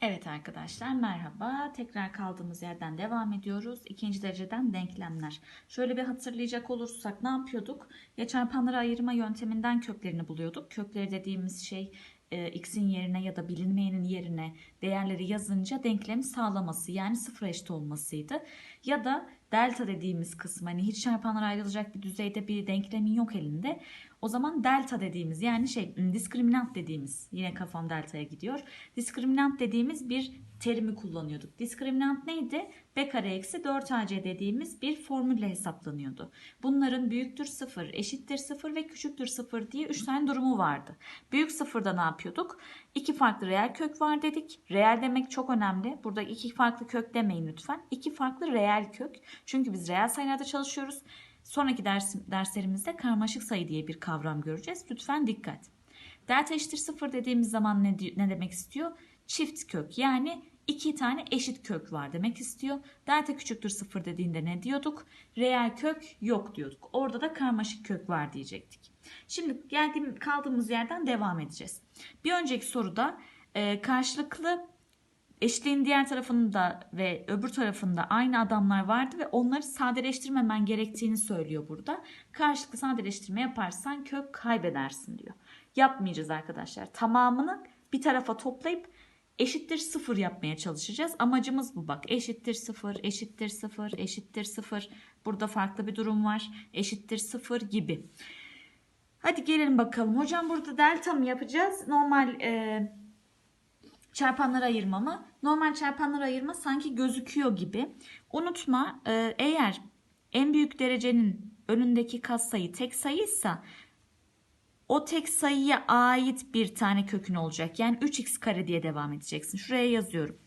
Evet arkadaşlar merhaba. Tekrar kaldığımız yerden devam ediyoruz. İkinci dereceden denklemler. Şöyle bir hatırlayacak olursak ne yapıyorduk? Ya çarpanları ayırma yönteminden köklerini buluyorduk. Kökleri dediğimiz şey e, x'in yerine ya da bilinmeyenin yerine değerleri yazınca denklemi sağlaması yani sıfır eşit olmasıydı. Ya da delta dediğimiz kısım hani hiç çarpanlar ayrılacak bir düzeyde bir denklemin yok elinde. O zaman delta dediğimiz yani şey diskriminant dediğimiz yine kafam deltaya gidiyor. Diskriminant dediğimiz bir terimi kullanıyorduk. Diskriminant neydi? B kare eksi 4ac dediğimiz bir formülle hesaplanıyordu. Bunların büyüktür 0, eşittir 0 ve küçüktür 0 diye 3 tane durumu vardı. Büyük sıfırda ne yapıyorduk? İki farklı reel kök var dedik. Reel demek çok önemli. Burada iki farklı kök demeyin lütfen. İki farklı reel kök. Çünkü biz reel sayılarda çalışıyoruz. Sonraki ders, derslerimizde karmaşık sayı diye bir kavram göreceğiz. Lütfen dikkat. Delta eşittir 0 dediğimiz zaman ne, ne demek istiyor? Çift kök yani iki tane eşit kök var demek istiyor. Delta küçüktür 0 dediğinde ne diyorduk? Reel kök yok diyorduk. Orada da karmaşık kök var diyecektik. Şimdi geldiğim kaldığımız yerden devam edeceğiz. Bir önceki soruda e, karşılıklı eşliğin diğer tarafında ve öbür tarafında aynı adamlar vardı ve onları sadeleştirmemen gerektiğini söylüyor burada. Karşılıklı sadeleştirme yaparsan kök kaybedersin diyor. Yapmayacağız arkadaşlar. Tamamını bir tarafa toplayıp eşittir sıfır yapmaya çalışacağız. Amacımız bu bak. Eşittir sıfır, eşittir sıfır, eşittir sıfır. Burada farklı bir durum var. Eşittir sıfır gibi. Hadi gelelim bakalım. Hocam burada delta mı yapacağız? Normal e, çarpanlara ayırma mı? Normal çarpanlara ayırma sanki gözüküyor gibi. Unutma e, eğer en büyük derecenin önündeki katsayı tek sayıysa o tek sayıya ait bir tane kökün olacak. Yani 3x kare diye devam edeceksin. Şuraya yazıyorum.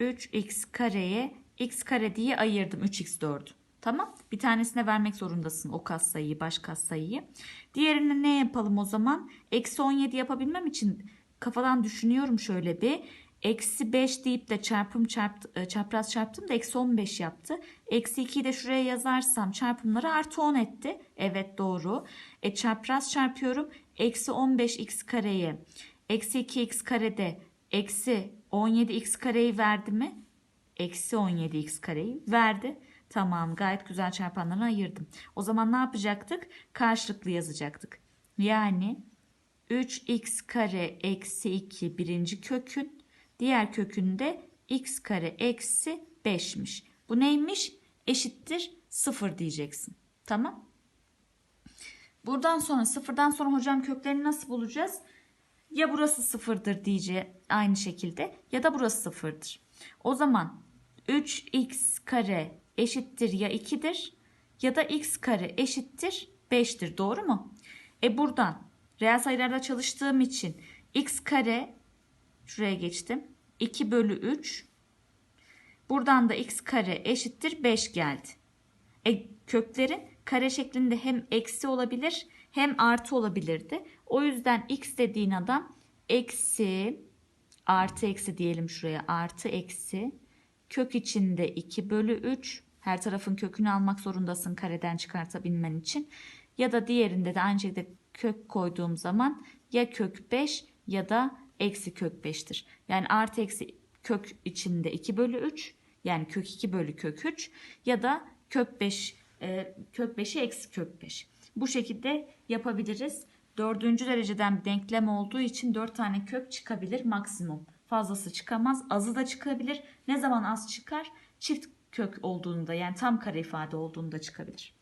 3x kareye x kare diye ayırdım 3x4'ü. Tamam. Bir tanesine vermek zorundasın o katsayıyı, baş katsayıyı. Diğerine ne yapalım o zaman? Eksi 17 yapabilmem için kafadan düşünüyorum şöyle bir. Eksi 5 deyip de çarpım çarpt, çapraz çarptım da eksi 15 yaptı. Eksi 2'yi de şuraya yazarsam çarpımları artı 10 etti. Evet doğru. E çapraz çarpıyorum. Eksi 15x kareye. Eksi 2x karede. Eksi 17x kareyi verdi mi? Eksi 17x kareyi verdi. Tamam gayet güzel çarpanlarını ayırdım. O zaman ne yapacaktık? Karşılıklı yazacaktık. Yani 3x kare eksi 2 birinci kökün diğer kökünde x kare eksi 5'miş. Bu neymiş? Eşittir 0 diyeceksin. Tamam. Buradan sonra sıfırdan sonra hocam köklerini nasıl bulacağız? Ya burası sıfırdır diyece aynı şekilde ya da burası sıfırdır. O zaman 3x kare eşittir ya 2'dir ya da x kare eşittir 5'tir. Doğru mu? E buradan reel sayılarda çalıştığım için x kare şuraya geçtim. 2 bölü 3 buradan da x kare eşittir 5 geldi. E köklerin kare şeklinde hem eksi olabilir hem artı olabilirdi. O yüzden x dediğin adam eksi artı eksi diyelim şuraya artı eksi kök içinde 2 bölü 3 her tarafın kökünü almak zorundasın kareden çıkartabilmen için. Ya da diğerinde de aynı şekilde kök koyduğum zaman ya kök 5 ya da eksi kök 5'tir. Yani artı eksi kök içinde 2 bölü 3 yani kök 2 bölü kök 3 ya da kök 5 e, kök 5'i eksi kök 5. Bu şekilde yapabiliriz. Dördüncü dereceden bir denklem olduğu için 4 tane kök çıkabilir maksimum. Fazlası çıkamaz. Azı da çıkabilir. Ne zaman az çıkar? Çift kök olduğunda yani tam kare ifade olduğunda çıkabilir.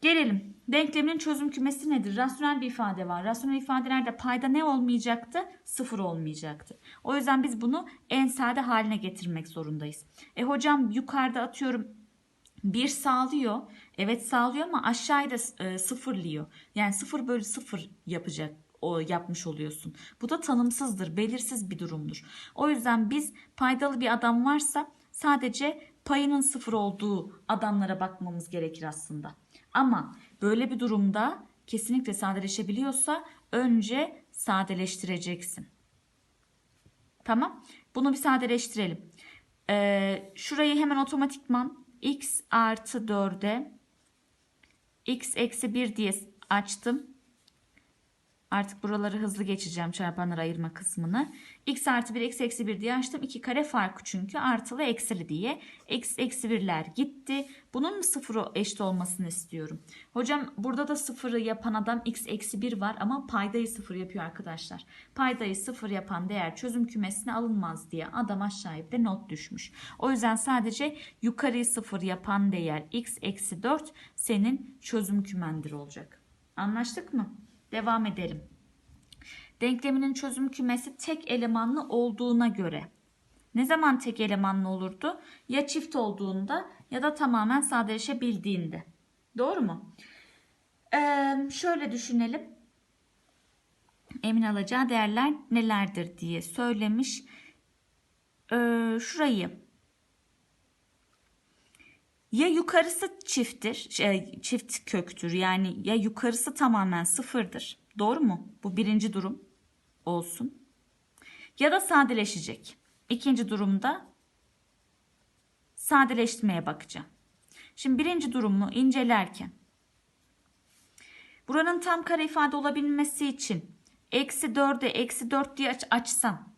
Gelelim. Denklemin çözüm kümesi nedir? Rasyonel bir ifade var. Rasyonel ifadelerde payda ne olmayacaktı? Sıfır olmayacaktı. O yüzden biz bunu en sade haline getirmek zorundayız. E hocam yukarıda atıyorum bir sağlıyor. Evet sağlıyor ama aşağıda e, sıfırlıyor. Yani sıfır bölü sıfır yapacak o yapmış oluyorsun. Bu da tanımsızdır, belirsiz bir durumdur. O yüzden biz paydalı bir adam varsa sadece payının sıfır olduğu adamlara bakmamız gerekir aslında. Ama böyle bir durumda kesinlikle sadeleşebiliyorsa önce sadeleştireceksin. Tamam. Bunu bir sadeleştirelim. Ee, şurayı hemen otomatikman x artı 4'e x eksi 1 diye açtım. Artık buraları hızlı geçeceğim çarpanları ayırma kısmını. x artı 1 x eksi 1 diye açtım. 2 kare farkı çünkü artılı eksili diye. x eksi 1'ler gitti. Bunun mu sıfıra eşit olmasını istiyorum. Hocam burada da sıfırı yapan adam x eksi 1 var ama paydayı sıfır yapıyor arkadaşlar. Paydayı sıfır yapan değer çözüm kümesine alınmaz diye adam aşağıya bir not düşmüş. O yüzden sadece yukarıyı sıfır yapan değer x eksi 4 senin çözüm kümendir olacak. Anlaştık mı? Devam edelim. Denkleminin çözüm kümesi tek elemanlı olduğuna göre. Ne zaman tek elemanlı olurdu? Ya çift olduğunda ya da tamamen sadeleşebildiğinde. Doğru mu? Ee, şöyle düşünelim. Emin alacağı değerler nelerdir diye söylemiş. Ee, şurayı ya yukarısı çifttir, şey, çift köktür yani ya yukarısı tamamen sıfırdır. Doğru mu? Bu birinci durum olsun. Ya da sadeleşecek. İkinci durumda sadeleştirmeye bakacağım. Şimdi birinci durumu incelerken buranın tam kare ifade olabilmesi için eksi 4'e eksi 4 diye aç, açsam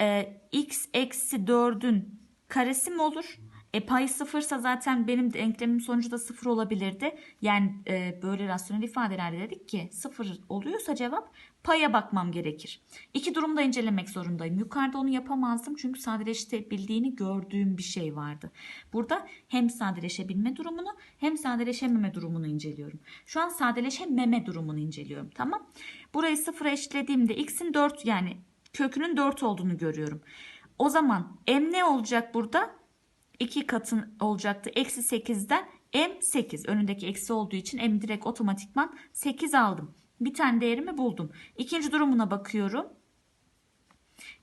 e, x eksi 4'ün karesi mi olur? E pay sıfırsa zaten benim denklemimin sonucu da sıfır olabilirdi. Yani e, böyle rasyonel ifadelerde dedik ki sıfır oluyorsa cevap paya bakmam gerekir. İki durumda incelemek zorundayım. Yukarıda onu yapamazdım çünkü sadeleşebildiğini gördüğüm bir şey vardı. Burada hem sadeleşebilme durumunu hem sadeleşememe durumunu inceliyorum. Şu an sadeleşememe durumunu inceliyorum. Tamam. Burayı sıfıra eşitlediğimde x'in 4 yani kökünün 4 olduğunu görüyorum. O zaman m ne olacak burada? 2 katın olacaktı. Eksi 8'den m 8. Önündeki eksi olduğu için m direkt otomatikman 8 aldım. Bir tane değerimi buldum. İkinci durumuna bakıyorum.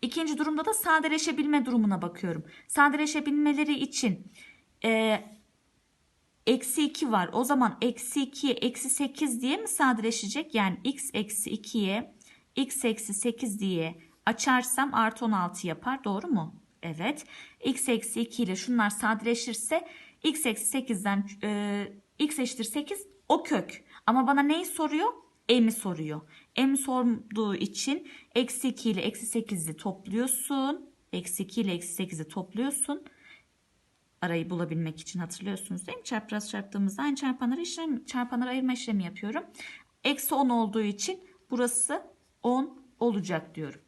İkinci durumda da sadeleşebilme durumuna bakıyorum. Sadeleşebilmeleri için e, eksi 2 var. O zaman eksi 2'ye eksi 8 diye mi sadeleşecek? Yani x eksi 2'ye x eksi 8 diye açarsam artı 16 yapar. Doğru mu? Evet. x eksi 2 ile şunlar sadeleşirse x eksi 8'den e, x eşittir 8 o kök. Ama bana neyi soruyor? M'i soruyor. M sorduğu için eksi 2 ile eksi 8'i topluyorsun. Eksi 2 ile eksi 8'i topluyorsun. Arayı bulabilmek için hatırlıyorsunuz değil mi? Çarpraz çarptığımızda aynı çarpanları, işlem, çarpanları ayırma işlemi yapıyorum. Eksi 10 olduğu için burası 10 olacak diyorum.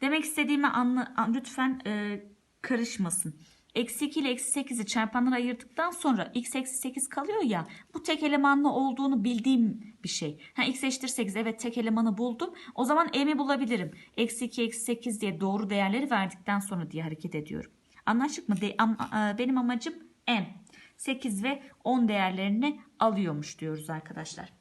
Demek istediğimi anla, lütfen e, karışmasın. Eksi 2 ile eksi 8'i çarpanlara ayırdıktan sonra x eksi 8 kalıyor ya bu tek elemanlı olduğunu bildiğim bir şey. Ha, x eşittir 8 evet tek elemanı buldum. O zaman m'i bulabilirim. Eksi 2 eksi 8 diye doğru değerleri verdikten sonra diye hareket ediyorum. Anlaştık mı? De, am, benim amacım m. 8 ve 10 değerlerini alıyormuş diyoruz arkadaşlar.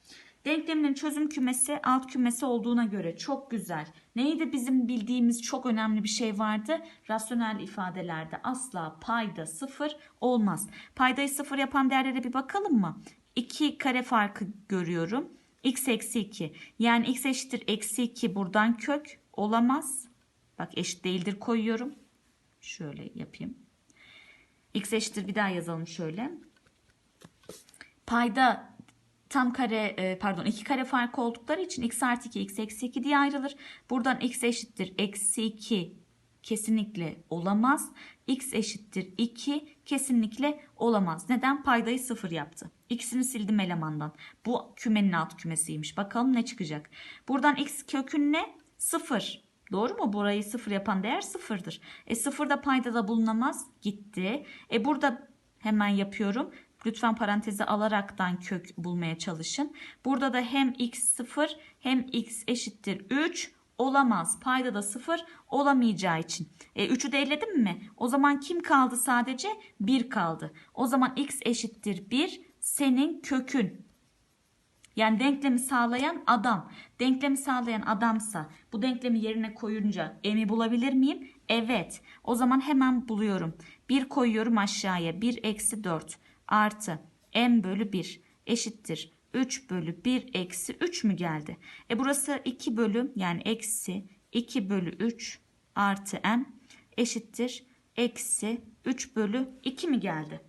Denkleminin çözüm kümesi alt kümesi olduğuna göre çok güzel. Neydi bizim bildiğimiz çok önemli bir şey vardı? Rasyonel ifadelerde asla payda sıfır olmaz. Paydayı sıfır yapan değerlere bir bakalım mı? 2 kare farkı görüyorum. x eksi 2 yani x eşittir eksi 2 buradan kök olamaz. Bak eşit değildir koyuyorum. Şöyle yapayım. x eşittir bir daha yazalım şöyle. Payda tam kare e, pardon iki kare farkı oldukları için x artı 2 x eksi 2 diye ayrılır. Buradan x eşittir eksi 2 kesinlikle olamaz. x eşittir 2 kesinlikle olamaz. Neden? Paydayı sıfır yaptı. İkisini sildim elemandan. Bu kümenin alt kümesiymiş. Bakalım ne çıkacak. Buradan x kökün ne? Sıfır. Doğru mu? Burayı sıfır yapan değer sıfırdır. E sıfır da payda da bulunamaz. Gitti. E burada hemen yapıyorum. Lütfen parantezi alaraktan kök bulmaya çalışın. Burada da hem x 0 hem x eşittir 3 olamaz. Payda da 0 olamayacağı için. E, 3'ü de eledim mi? O zaman kim kaldı sadece? 1 kaldı. O zaman x eşittir 1 senin kökün. Yani denklemi sağlayan adam. Denklemi sağlayan adamsa bu denklemi yerine koyunca m'i bulabilir miyim? Evet. O zaman hemen buluyorum. 1 koyuyorum aşağıya. 1 eksi 4 artı m bölü 1 eşittir 3 bölü 1 eksi 3 mü geldi? E burası 2 bölü yani eksi 2 bölü 3 artı m eşittir eksi 3 bölü 2 mi geldi?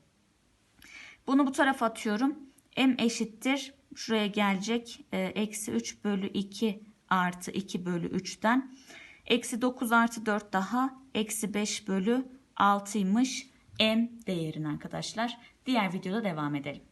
Bunu bu tarafa atıyorum. m eşittir Şuraya gelecek. e, Eksi 3 bölü 2 artı 2 bölü 3'ten. Eksi 9 artı 4 daha. Eksi 5 bölü 6'ymış. M değerin arkadaşlar. Diğer videoda devam edelim.